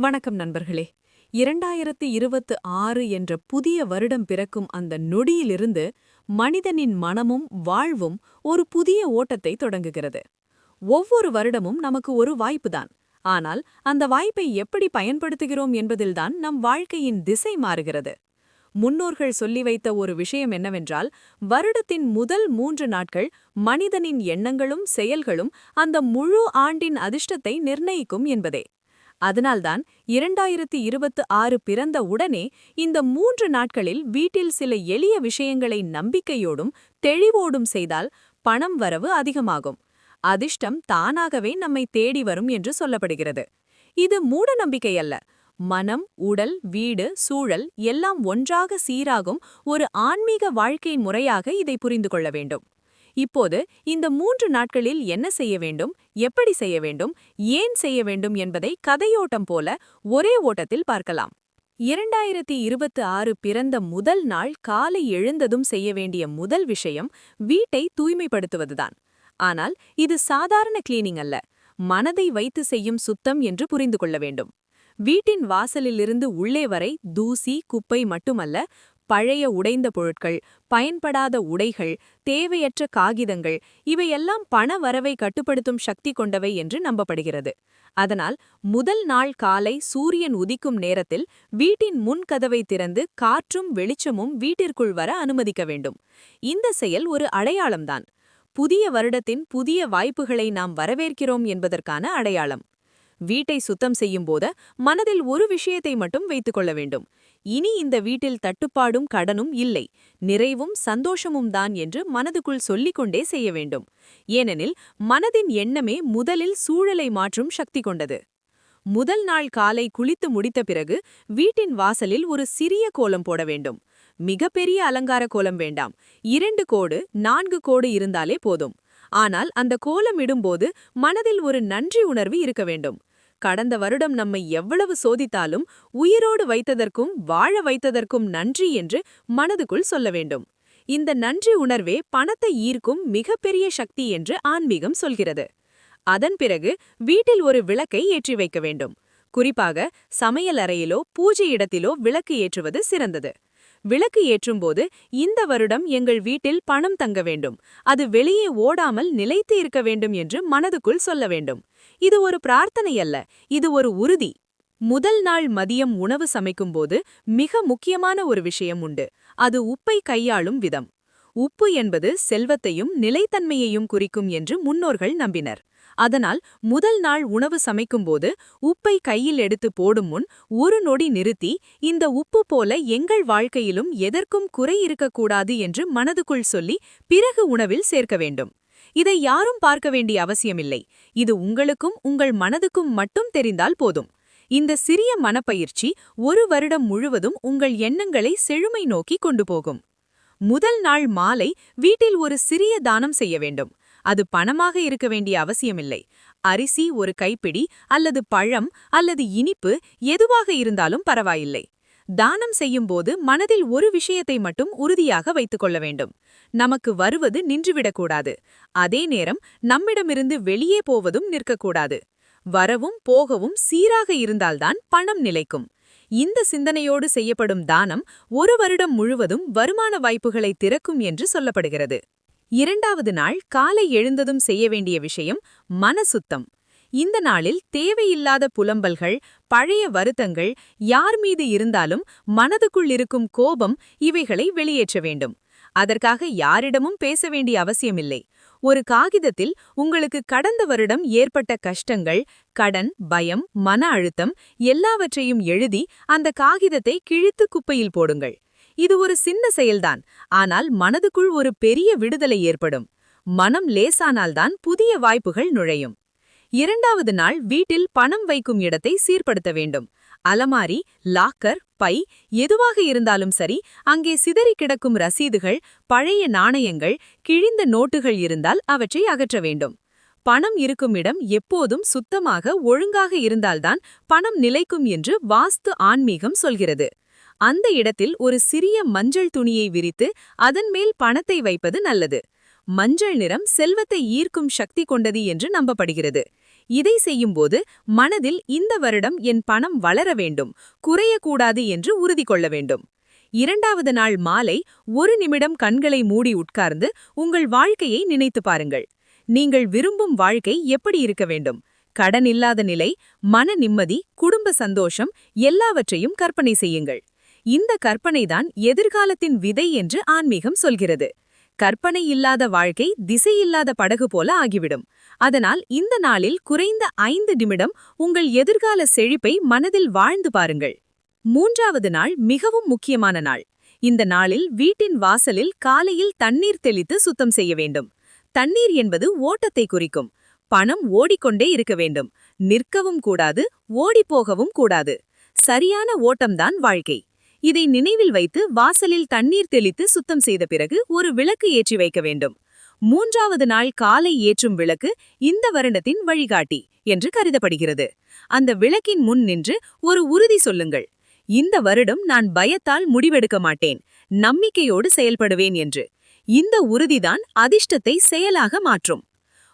வணக்கம் நண்பர்களே. இரண்டாயிரத்து இருபத்து ஆறு என்ற புதிய வருடம் பிறக்கும் அந்த நொடியிலிருந்து மனிதனின் மனமும் வாழ்வும் ஒரு புதிய ஓட்டத்தை தொடங்குகிறது. ஒவ்வொரு வருடமும் நமக்கு ஒரு வாய்ப்புதான் ஆனால் அந்த வாய்ப்பை எப்படி பயன்படுத்துகிறோம் என்பதில்தான் நம் வாழ்க்கையின் திசை மாறுகிறது. முன்னோர்கள் சொல்லி வைத்த ஒரு விஷயம் என்னவென்றால் வருடத்தின் முதல் மூன்று நாட்கள் மனிதனின் எண்ணங்களும் செயல்களும் அந்த முழு ஆண்டின் அதிர்ஷ்டத்தை நிர்ணயிக்கும் என்பதே. அதனால்தான் இரண்டாயிரத்தி இருபத்து ஆறு பிறந்த உடனே இந்த மூன்று நாட்களில் வீட்டில் சில எளிய விஷயங்களை நம்பிக்கையோடும் தெளிவோடும் செய்தால் பணம் வரவு அதிகமாகும். அதிர்ஷ்டம் தானாகவே நம்மை தேடி வரும் என்று சொல்லப்படுகிறது. இது மூட நம்பிக்கை அல்ல மனம் உடல் வீடு சூழல் எல்லாம் ஒன்றாக சீராகும் ஒரு ஆன்மீக வாழ்க்கை முறையாக இதை புரிந்து கொள்ள வேண்டும். இப்போது இந்த மூன்று நாட்களில் என்ன செய்ய வேண்டும் எப்படி செய்ய வேண்டும் ஏன் செய்ய வேண்டும் என்பதை கதையோட்டம் போல ஒரே ஓட்டத்தில் பார்க்கலாம். இரண்டாயிரத்தி இருபத்தி ஆறு பிறந்த முதல் நாள் காலை எழுந்ததும் செய்ய வேண்டிய முதல் விஷயம் வீட்டை தூய்மைப்படுத்துவதுதான். ஆனால் இது சாதாரண கிளீனிங் அல்ல மனதை வைத்து செய்யும் சுத்தம் என்று புரிந்து கொள்ள வேண்டும். வீட்டின் வாசலிலிருந்து உள்ளே வரை தூசி குப்பை மட்டுமல்ல பழைய உடைந்த பொருட்கள் பயன்படாத உடைகள் தேவையற்ற காகிதங்கள் இவையெல்லாம் பண வரவை கட்டுப்படுத்தும் சக்தி கொண்டவை என்று நம்பப்படுகிறது. அதனால் முதல் நாள் காலை சூரியன் உதிக்கும் நேரத்தில் வீட்டின் முன் கதவை திறந்து காற்றும் வெளிச்சமும் வீட்டிற்குள் வர அனுமதிக்க வேண்டும். இந்த செயல் ஒரு அடையாளம்தான். புதிய வருடத்தின் புதிய வாய்ப்புகளை நாம் வரவேற்கிறோம் என்பதற்கான அடையாளம். வீட்டை சுத்தம் செய்யும் போது மனதில் ஒரு விஷயத்தை மட்டும் வைத்துக் கொள்ள வேண்டும். இனி இந்த வீட்டில் தட்டுப்பாடும் கடனும் இல்லை. நிறைவும் சந்தோஷமும் தான் என்று மனதுக்குள் சொல்லிக்கொண்டே செய்ய வேண்டும். ஏனெனில் மனதின் எண்ணமே முதலில் சூழலை மாற்றும் சக்தி கொண்டது. முதல் நாள் காலை குளித்து முடித்த பிறகு வீட்டின் வாசலில் ஒரு சிறிய கோலம் போட வேண்டும். மிகப்பெரிய அலங்கார கோலம் வேண்டாம். இரண்டு கோடு நான்கு கோடு இருந்தாலே போதும். ஆனால் அந்த கோலம் இடும்போது மனதில் ஒரு நன்றி உணர்வு இருக்க வேண்டும். கடந்த வருடம் நம்மை எவ்வளவு சோதித்தாலும் உயிரோடு வைத்ததற்கும் வாழ வைத்ததற்கும் நன்றி என்று மனதுக்குள் சொல்ல வேண்டும். இந்த நன்றி உணர்வே பணத்தை ஈர்க்கும் மிகப்பெரிய சக்தி என்று ஆன்மீகம் சொல்கிறது. அதன் பிறகு வீட்டில் ஒரு விளக்கை ஏற்றி வைக்க வேண்டும். குறிப்பாக சமையலறையிலோ பூஜை இடத்திலோ விளக்கு ஏற்றுவது சிறந்தது. விளக்கு ஏற்றும்போது இந்த வருடம் எங்கள் வீட்டில் பணம் தங்க வேண்டும். அது வெளியே ஓடாமல் நிலைத்து இருக்க வேண்டும் என்று மனதுக்குள் சொல்ல வேண்டும். இது ஒரு பிரார்த்தனை அல்ல இது ஒரு உறுதி. முதல் நாள் மதியம் உணவு சமைக்கும்போது மிக முக்கியமான ஒரு விஷயம் உண்டு. அது உப்பை கையாளும் விதம். உப்பு என்பது செல்வத்தையும் நிலைத்தன்மையையும் குறிக்கும் என்று முன்னோர்கள் நம்பினர். அதனால் முதல் நாள் உணவு சமைக்கும்போது உப்பை கையில் எடுத்து போடும் முன் ஒரு நொடி நிறுத்தி இந்த உப்பு போல எங்கள் வாழ்க்கையிலும் எதற்கும் குறை இருக்கக்கூடாது என்று மனதுக்குள் சொல்லி பிறகு உணவில் சேர்க்க வேண்டும். இதை யாரும் பார்க்க வேண்டிய அவசியமில்லை. இது உங்களுக்கும் உங்கள் மனதுக்கும் மட்டும் தெரிந்தால் போதும். இந்த சிறிய மனப்பயிற்சி ஒரு வருடம் முழுவதும் உங்கள் எண்ணங்களை செழுமை நோக்கி கொண்டு போகும். முதல் நாள் மாலை வீட்டில் ஒரு சிறிய தானம் செய்ய வேண்டும். அது பணமாக இருக்க வேண்டிய அவசியமில்லை. அரிசி ஒரு கைப்பிடி அல்லது பழம் அல்லது இனிப்பு எதுவாக இருந்தாலும் பரவாயில்லை. தானம் செய்யும்போது மனதில் ஒரு விஷயத்தை மட்டும் உறுதியாக வைத்துக் கொள்ள வேண்டும். நமக்கு வருவது நின்றுவிடக்கூடாது. அதே நேரம் நம்மிடமிருந்து வெளியே போவதும் நிற்கக்கூடாது. வரவும் போகவும் சீராக இருந்தால்தான் பணம் நிலைக்கும். இந்த சிந்தனையோடு செய்யப்படும் தானம் ஒரு வருடம் முழுவதும் வருமான வாய்ப்புகளை திறக்கும் என்று சொல்லப்படுகிறது. இரண்டாவது நாள் காலை எழுந்ததும் செய்ய வேண்டிய விஷயம் மனசுத்தம். இந்த நாளில் தேவையில்லாத புலம்பல்கள் பழைய வருத்தங்கள் யார் மீது இருந்தாலும் மனதுக்குள் இருக்கும் கோபம் இவைகளை வெளியேற்ற வேண்டும். அதற்காக யாரிடமும் பேச வேண்டிய அவசியமில்லை. ஒரு காகிதத்தில் உங்களுக்கு கடந்த வருடம் ஏற்பட்ட கஷ்டங்கள் கடன் பயம் மன அழுத்தம் எல்லாவற்றையும் எழுதி அந்த காகிதத்தை கிழித்து குப்பையில் போடுங்கள். இது ஒரு சின்ன செயல்தான் ஆனால் மனதுக்குள் ஒரு பெரிய விடுதலை ஏற்படும். மனம் லேசானால்தான் புதிய வாய்ப்புகள் நுழையும். இரண்டாவது நாள் வீட்டில் பணம் வைக்கும் இடத்தை சீர்படுத்த வேண்டும். அலமாரி லாக்கர் பை எதுவாக இருந்தாலும் சரி அங்கே சிதறி கிடக்கும் ரசீதுகள் பழைய நாணயங்கள் கிழிந்த நோட்டுகள் இருந்தால் அவற்றை அகற்ற வேண்டும். பணம் இருக்கும் இடம் எப்போதும் சுத்தமாக ஒழுங்காக இருந்தால்தான் பணம் நிலைக்கும் என்று வாஸ்து ஆன்மீகம் சொல்கிறது. அந்த இடத்தில் ஒரு சிறிய மஞ்சள் துணியை விரித்து அதன் மேல் பணத்தை வைப்பது நல்லது. மஞ்சள் நிறம் செல்வத்தை ஈர்க்கும் சக்தி கொண்டது என்று நம்பப்படுகிறது. இதை செய்யும்போது மனதில் இந்த வருடம் என் பணம் வளர வேண்டும் குறையக்கூடாது என்று உறுதி கொள்ள வேண்டும். இரண்டாவது நாள் மாலை ஒரு நிமிடம் கண்களை மூடி உட்கார்ந்து உங்கள் வாழ்க்கையை நினைத்து பாருங்கள். நீங்கள் விரும்பும் வாழ்க்கை எப்படி இருக்க வேண்டும்? கடன் இல்லாத நிலை மன நிம்மதி குடும்ப சந்தோஷம் எல்லாவற்றையும் கற்பனை செய்யுங்கள். இந்த கற்பனைதான் எதிர்காலத்தின் விதை என்று ஆன்மீகம் சொல்கிறது. கற்பனை இல்லாத வாழ்க்கை திசையில்லாத படகு போல ஆகிவிடும். அதனால் இந்த நாளில் குறைந்த ஐந்து நிமிடம் உங்கள் எதிர்கால செழிப்பை மனதில் வாழ்ந்து பாருங்கள். மூன்றாவது நாள் மிகவும் முக்கியமான நாள். இந்த நாளில் வீட்டின் வாசலில் காலையில் தண்ணீர் தெளித்து சுத்தம் செய்ய வேண்டும். தண்ணீர் என்பது ஓட்டத்தை குறிக்கும். பணம் ஓடிக்கொண்டே இருக்க வேண்டும். நிற்கவும் கூடாது ஓடிப்போகவும் கூடாது. சரியான ஓட்டம்தான் வாழ்க்கை. இதை நினைவில் வைத்து வாசலில் தண்ணீர் தெளித்து சுத்தம் செய்த பிறகு ஒரு விளக்கு ஏற்றி வைக்க வேண்டும். மூன்றாவது நாள் காலை ஏற்றும் விளக்கு இந்த வருடத்தின் வழிகாட்டி என்று கருதப்படுகிறது. அந்த விளக்கின் முன் நின்று ஒரு உறுதி சொல்லுங்கள். இந்த வருடம் நான் பயத்தால் முடிவெடுக்க மாட்டேன் நம்பிக்கையோடு செயல்படுவேன் என்று. இந்த உறுதிதான் அதிர்ஷ்டத்தை செயலாக மாற்றும்.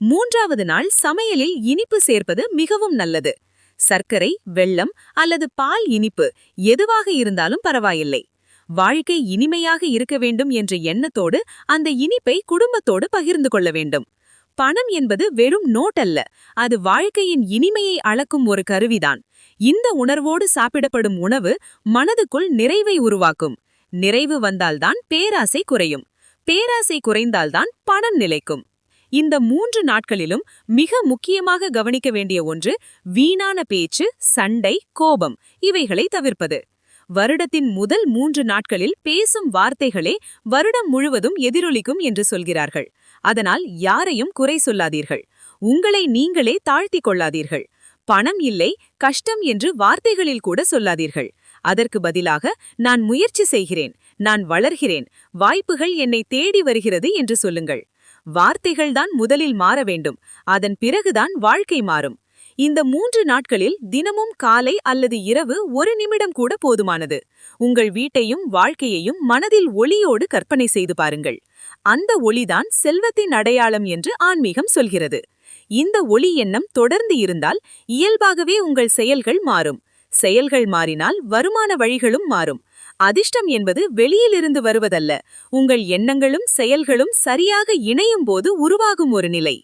மூன்றாவது நாள் சமையலில் இனிப்பு சேர்ப்பது மிகவும் நல்லது. சர்க்கரை வெள்ளம் அல்லது பால் இனிப்பு எதுவாக இருந்தாலும் பரவாயில்லை. வாழ்க்கை இனிமையாக இருக்க வேண்டும் என்ற எண்ணத்தோடு அந்த இனிப்பை குடும்பத்தோடு பகிர்ந்து கொள்ள வேண்டும். பணம் என்பது வெறும் நோட் அல்ல அது வாழ்க்கையின் இனிமையை அளக்கும் ஒரு கருவிதான். இந்த உணர்வோடு சாப்பிடப்படும் உணவு மனதுக்குள் நிறைவை உருவாக்கும். நிறைவு வந்தால்தான் பேராசை குறையும். பேராசை குறைந்தால்தான் பணம் நிலைக்கும். இந்த மூன்று நாட்களிலும் மிக முக்கியமாக கவனிக்க வேண்டிய ஒன்று வீணான பேச்சு சண்டை கோபம் இவைகளை தவிர்ப்பது. வருடத்தின் முதல் மூன்று நாட்களில் பேசும் வார்த்தைகளே வருடம் முழுவதும் எதிரொலிக்கும் என்று சொல்கிறார்கள். அதனால் யாரையும் குறை சொல்லாதீர்கள். உங்களை நீங்களே தாழ்த்திக் கொள்ளாதீர்கள். பணம் இல்லை கஷ்டம் என்று வார்த்தைகளில் கூட சொல்லாதீர்கள். அதற்கு பதிலாக நான் முயற்சி செய்கிறேன் நான் வளர்கிறேன் வாய்ப்புகள் என்னை தேடி வருகிறது என்று சொல்லுங்கள். வார்த்தைகள்தான் முதலில் மாற வேண்டும் அதன் பிறகுதான் வாழ்க்கை மாறும். இந்த மூன்று நாட்களில் தினமும் காலை அல்லது இரவு ஒரு நிமிடம் கூட போதுமானது. உங்கள் வீட்டையும் வாழ்க்கையையும் மனதில் ஒளியோடு கற்பனை செய்து பாருங்கள். அந்த ஒளிதான் செல்வத்தின் அடையாளம் என்று ஆன்மீகம் சொல்கிறது. இந்த ஒளி எண்ணம் தொடர்ந்து இருந்தால் இயல்பாகவே உங்கள் செயல்கள் மாறும். செயல்கள் மாறினால் வருமான வழிகளும் மாறும். அதிர்ஷ்டம் என்பது வெளியிலிருந்து வருவதல்ல. உங்கள் எண்ணங்களும் செயல்களும் சரியாக இணையும் போது உருவாகும் ஒரு நிலை.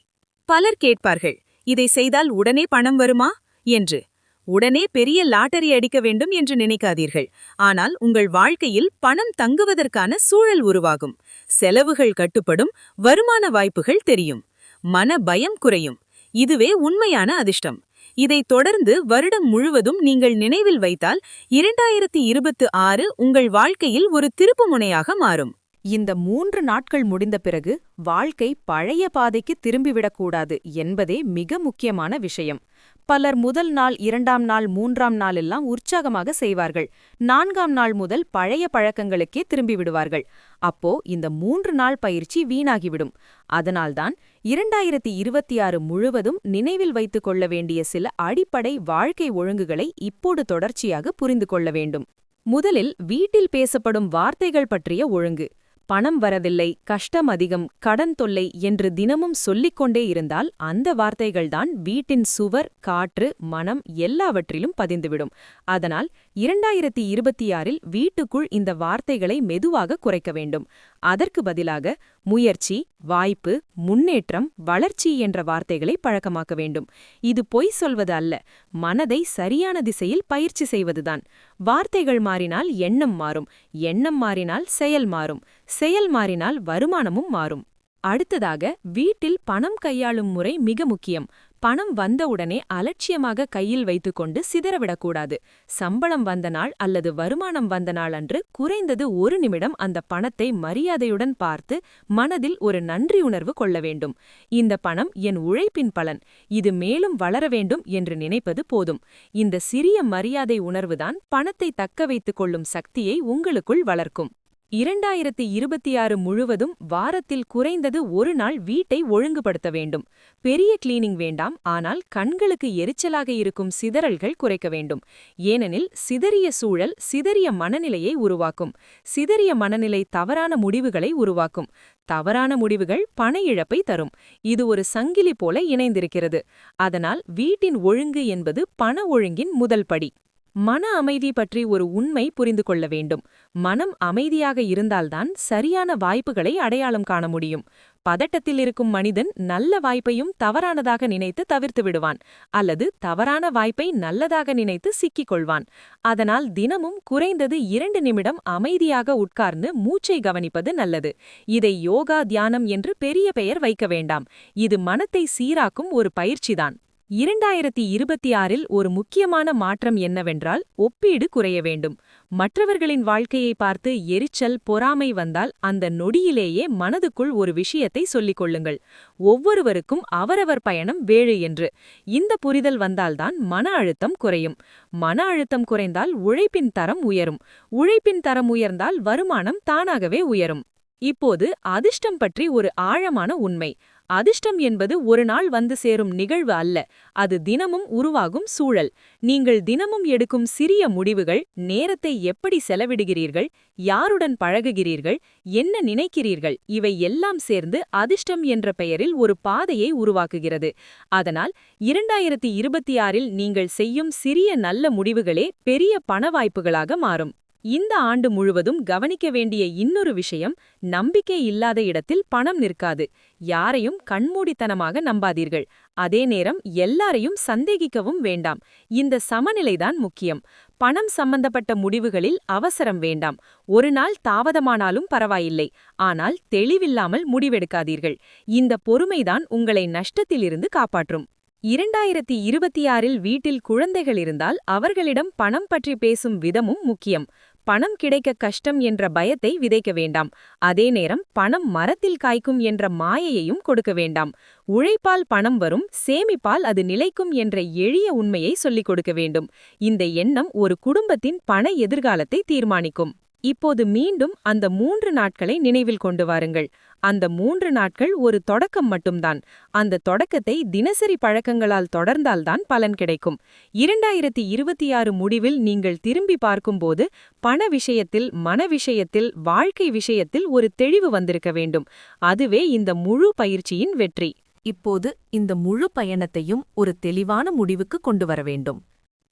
பலர் கேட்பார்கள் இதை செய்தால் உடனே பணம் வருமா? என்று. உடனே பெரிய லாட்டரி அடிக்க வேண்டும் என்று நினைக்காதீர்கள். ஆனால் உங்கள் வாழ்க்கையில் பணம் தங்குவதற்கான சூழல் உருவாகும். செலவுகள் கட்டுப்படும் வருமான வாய்ப்புகள் தெரியும். மன பயம் குறையும். இதுவே உண்மையான அதிர்ஷ்டம். இதை தொடர்ந்து வருடம் முழுவதும் நீங்கள் நினைவில் வைத்தால் இரண்டாயிரத்தி இருபத்து ஆறு உங்கள் வாழ்க்கையில் ஒரு திருப்புமுனையாக மாறும். இந்த மூன்று நாட்கள் முடிந்த பிறகு வாழ்க்கை பழைய பாதைக்கு திரும்பிவிடக்கூடாது என்பதே மிக முக்கியமான விஷயம். பலர் முதல் நாள் இரண்டாம் நாள் மூன்றாம் நாள் எல்லாம் உற்சாகமாக செய்வார்கள். நான்காம் நாள் முதல் பழைய பழக்கங்களுக்கே திரும்பிவிடுவார்கள். அப்போ இந்த மூன்று நாள் பயிற்சி வீணாகிவிடும். அதனால்தான் இரண்டாயிரத்தி இருபத்தி ஆறு முழுவதும் நினைவில் வைத்துக் கொள்ள வேண்டிய சில அடிப்படை வாழ்க்கை ஒழுங்குகளை இப்போது தொடர்ச்சியாக புரிந்து கொள்ள வேண்டும். முதலில் வீட்டில் பேசப்படும் வார்த்தைகள் பற்றிய ஒழுங்கு. பணம் வரவில்லை கஷ்டம் அதிகம் கடன் தொல்லை என்று தினமும் சொல்லிக் கொண்டே இருந்தால் அந்த வார்த்தைகள்தான் வீட்டின் சுவர் காற்று மனம் எல்லாவற்றிலும் பதிந்துவிடும். அதனால் இரண்டாயிரத்தி இருபத்தி ஆறில் வீட்டுக்குள் இந்த வார்த்தைகளை மெதுவாக குறைக்க வேண்டும். அதற்கு பதிலாக முயற்சி வாய்ப்பு முன்னேற்றம் வளர்ச்சி என்ற வார்த்தைகளை பழக்கமாக்க வேண்டும். இது பொய் சொல்வது அல்ல மனதை சரியான திசையில் பயிற்சி செய்வதுதான். வார்த்தைகள் மாறினால் எண்ணம் மாறும் எண்ணம் மாறினால் செயல் மாறும். செயல் மாறினால் வருமானமும் மாறும். அடுத்ததாக வீட்டில் பணம் கையாளும் முறை மிக முக்கியம். பணம் வந்தவுடனே அலட்சியமாக கையில் வைத்துக்கொண்டு சிதறவிடக்கூடாது. சம்பளம் வந்த நாள் அல்லது வருமானம் வந்த நாள் அன்று குறைந்தது ஒரு நிமிடம் அந்த பணத்தை மரியாதையுடன் பார்த்து மனதில் ஒரு நன்றி உணர்வு கொள்ள வேண்டும். இந்த பணம் என் உழைப்பின் பலன். இது மேலும் வளர வேண்டும் என்று நினைப்பது போதும். இந்த சிறிய மரியாதை உணர்வுதான் பணத்தை தக்க வைத்துக் கொள்ளும் சக்தியை உங்களுக்குள் வளர்க்கும். இரண்டாயிரத்தி இருபத்தி ஆறு முழுவதும் வாரத்தில் குறைந்தது ஒரு நாள் வீட்டை ஒழுங்குபடுத்த வேண்டும். பெரிய கிளீனிங் வேண்டாம் ஆனால் கண்களுக்கு எரிச்சலாக இருக்கும் சிதறல்கள் குறைக்க வேண்டும். ஏனெனில் சிதறிய சூழல் சிதறிய மனநிலையை உருவாக்கும். சிதறிய மனநிலை தவறான முடிவுகளை உருவாக்கும். தவறான முடிவுகள் பண இழப்பை தரும். இது ஒரு சங்கிலி போல இணைந்திருக்கிறது. அதனால் வீட்டின் ஒழுங்கு என்பது பண ஒழுங்கின் முதல் படி. மன அமைதி பற்றி ஒரு உண்மை புரிந்து கொள்ள வேண்டும். மனம் அமைதியாக இருந்தால்தான் சரியான வாய்ப்புகளை அடையாளம் காண முடியும். பதட்டத்தில் இருக்கும் மனிதன் நல்ல வாய்ப்பையும் தவறானதாக நினைத்து தவிர்த்து விடுவான் அல்லது தவறான வாய்ப்பை நல்லதாக நினைத்து சிக்கிக் கொள்வான். அதனால் தினமும் குறைந்தது இரண்டு நிமிடம் அமைதியாக உட்கார்ந்து மூச்சை கவனிப்பது நல்லது. இதை யோகா தியானம் என்று பெரிய பெயர் வைக்க வேண்டாம். இது மனத்தை சீராக்கும் ஒரு பயிற்சிதான். இரண்டாயிரத்தி இருபத்தி ஆறில் ஒரு முக்கியமான மாற்றம் என்னவென்றால் ஒப்பீடு குறைய வேண்டும். மற்றவர்களின் வாழ்க்கையை பார்த்து எரிச்சல் பொறாமை வந்தால் அந்த நொடியிலேயே மனதுக்குள் ஒரு விஷயத்தை சொல்லிக் கொள்ளுங்கள். ஒவ்வொருவருக்கும் அவரவர் பயணம் வேறு என்று. இந்த புரிதல் வந்தால்தான் மன அழுத்தம் குறையும். மன அழுத்தம் குறைந்தால் உழைப்பின் தரம் உயரும். உழைப்பின் தரம் உயர்ந்தால் வருமானம் தானாகவே உயரும். இப்போது அதிர்ஷ்டம் பற்றி ஒரு ஆழமான உண்மை. அதிர்ஷ்டம் என்பது ஒரு நாள் வந்து சேரும் நிகழ்வு அல்ல அது தினமும் உருவாகும் சூழல். நீங்கள் தினமும் எடுக்கும் சிறிய முடிவுகள் நேரத்தை எப்படி செலவிடுகிறீர்கள் யாருடன் பழகுகிறீர்கள் என்ன நினைக்கிறீர்கள் இவை எல்லாம் சேர்ந்து அதிர்ஷ்டம் என்ற பெயரில் ஒரு பாதையை உருவாக்குகிறது. அதனால் இரண்டாயிரத்தி இருபத்தி ஆறில் நீங்கள் செய்யும் சிறிய நல்ல முடிவுகளே பெரிய பண வாய்ப்புகளாக மாறும். இந்த ஆண்டு முழுவதும் கவனிக்க வேண்டிய இன்னொரு விஷயம் நம்பிக்கை இல்லாத இடத்தில் பணம் நிற்காது. யாரையும் கண்மூடித்தனமாக நம்பாதீர்கள். அதே நேரம் எல்லாரையும் சந்தேகிக்கவும் வேண்டாம். இந்த சமநிலைதான் முக்கியம். பணம் சம்பந்தப்பட்ட முடிவுகளில் அவசரம் வேண்டாம். ஒரு நாள் தாமதமானாலும் பரவாயில்லை. ஆனால் தெளிவில்லாமல் முடிவெடுக்காதீர்கள். இந்த பொறுமைதான் உங்களை நஷ்டத்திலிருந்து காப்பாற்றும். இரண்டாயிரத்தி இருபத்தி ஆறில் வீட்டில் குழந்தைகள் இருந்தால் அவர்களிடம் பணம் பற்றி பேசும் விதமும் முக்கியம். பணம் கிடைக்க கஷ்டம் என்ற பயத்தை விதைக்க வேண்டாம். அதே நேரம் பணம் மரத்தில் காய்க்கும் என்ற மாயையையும் கொடுக்க வேண்டாம். உழைப்பால் பணம் வரும் சேமிப்பால் அது நிலைக்கும் என்ற எளிய உண்மையை சொல்லிக் கொடுக்க வேண்டும். இந்த எண்ணம் ஒரு குடும்பத்தின் பண எதிர்காலத்தை தீர்மானிக்கும். இப்போது மீண்டும் அந்த மூன்று நாட்களை நினைவில் கொண்டு வாருங்கள். அந்த மூன்று நாட்கள் ஒரு தொடக்கம் மட்டும்தான். அந்த தொடக்கத்தை தினசரி பழக்கங்களால் தொடர்ந்தால்தான் பலன் கிடைக்கும். இரண்டாயிரத்தி இருபத்தி ஆறு முடிவில் நீங்கள் திரும்பி பார்க்கும்போது பண விஷயத்தில் மன விஷயத்தில் வாழ்க்கை விஷயத்தில் ஒரு தெளிவு வந்திருக்க வேண்டும். அதுவே இந்த முழு பயிற்சியின் வெற்றி. இப்போது இந்த முழு பயணத்தையும் ஒரு தெளிவான முடிவுக்கு கொண்டு வர வேண்டும்.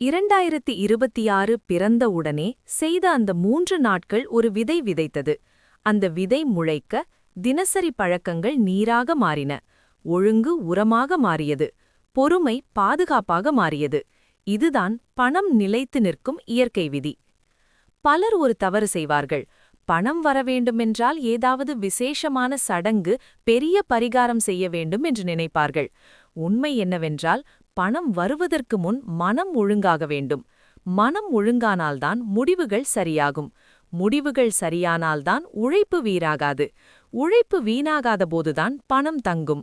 இரண்டாயிரத்தி இருபத்தி ஆறு பிறந்த உடனே செய்த அந்த மூன்று நாட்கள் ஒரு விதை விதைத்தது. அந்த விதை முளைக்க தினசரி பழக்கங்கள் நீராக மாறின. ஒழுங்கு உரமாக மாறியது. பொறுமை பாதுகாப்பாக மாறியது. இதுதான் பணம் நிலைத்து நிற்கும் இயற்கை விதி. பலர் ஒரு தவறு செய்வார்கள். பணம் வர வேண்டுமென்றால் ஏதாவது விசேஷமான சடங்கு பெரிய பரிகாரம் செய்ய வேண்டும் என்று நினைப்பார்கள். உண்மை என்னவென்றால் பணம் வருவதற்கு முன் மனம் ஒழுங்காக வேண்டும். மனம் ஒழுங்கானால்தான் முடிவுகள் சரியாகும். முடிவுகள் சரியானால்தான் உழைப்பு வீராகாது உழைப்பு வீணாகாத போதுதான் பணம் தங்கும்.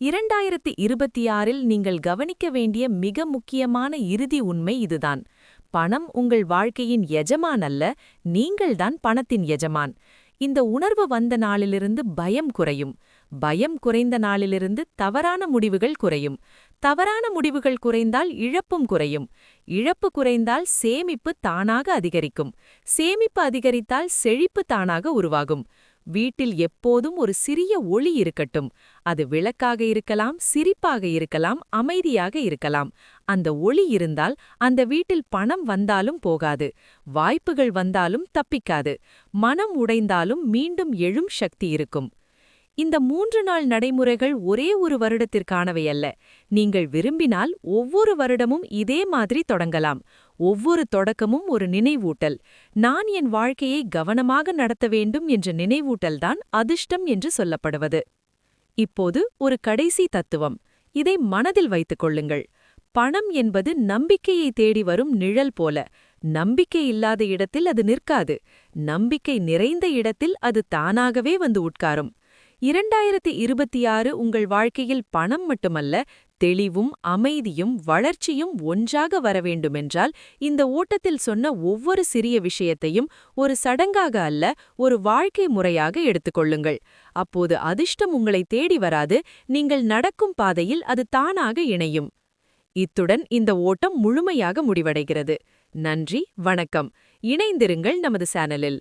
இரண்டாயிரத்தி இருபத்தி ஆறில் நீங்கள் கவனிக்க வேண்டிய மிக முக்கியமான இறுதி உண்மை இதுதான். பணம் உங்கள் வாழ்க்கையின் எஜமான் அல்ல நீங்கள்தான் பணத்தின் எஜமான். இந்த உணர்வு வந்த நாளிலிருந்து பயம் குறையும். பயம் குறைந்த நாளிலிருந்து தவறான முடிவுகள் குறையும். தவறான முடிவுகள் குறைந்தால் இழப்பும் குறையும். இழப்பு குறைந்தால் சேமிப்பு தானாக அதிகரிக்கும். சேமிப்பு அதிகரித்தால் செழிப்பு தானாக உருவாகும். வீட்டில் எப்போதும் ஒரு சிறிய ஒளி இருக்கட்டும். அது விளக்காக இருக்கலாம் சிரிப்பாக இருக்கலாம் அமைதியாக இருக்கலாம். அந்த ஒளி இருந்தால் அந்த வீட்டில் பணம் வந்தாலும் போகாது. வாய்ப்புகள் வந்தாலும் தப்பிக்காது. மனம் உடைந்தாலும் மீண்டும் எழும் சக்தி இருக்கும். இந்த மூன்று நாள் நடைமுறைகள் ஒரே ஒரு வருடத்திற்கானவையல்ல நீங்கள் விரும்பினால் ஒவ்வொரு வருடமும் இதே மாதிரி தொடங்கலாம். ஒவ்வொரு தொடக்கமும் ஒரு நினைவூட்டல். நான் என் வாழ்க்கையை கவனமாக நடத்த வேண்டும் என்ற நினைவூட்டல்தான் அதிர்ஷ்டம் என்று சொல்லப்படுவது. இப்போது ஒரு கடைசி தத்துவம். இதை மனதில் வைத்துக் கொள்ளுங்கள். பணம் என்பது நம்பிக்கையை தேடி வரும் நிழல் போல. நம்பிக்கை இல்லாத இடத்தில் அது நிற்காது. நம்பிக்கை நிறைந்த இடத்தில் அது தானாகவே வந்து உட்காரும். இரண்டாயிரத்தி இருபத்தி ஆறு உங்கள் வாழ்க்கையில் பணம் மட்டுமல்ல தெளிவும் அமைதியும் வளர்ச்சியும் ஒன்றாக வர வேண்டுமென்றால் இந்த ஓட்டத்தில் சொன்ன ஒவ்வொரு சிறிய விஷயத்தையும் ஒரு சடங்காக அல்ல ஒரு வாழ்க்கை முறையாக எடுத்துக்கொள்ளுங்கள். அப்போது அதிர்ஷ்டம் உங்களை தேடி வராது நீங்கள் நடக்கும் பாதையில் அது தானாக இணையும். இத்துடன் இந்த ஓட்டம் முழுமையாக முடிவடைகிறது. நன்றி வணக்கம். இணைந்திருங்கள் நமது சேனலில்.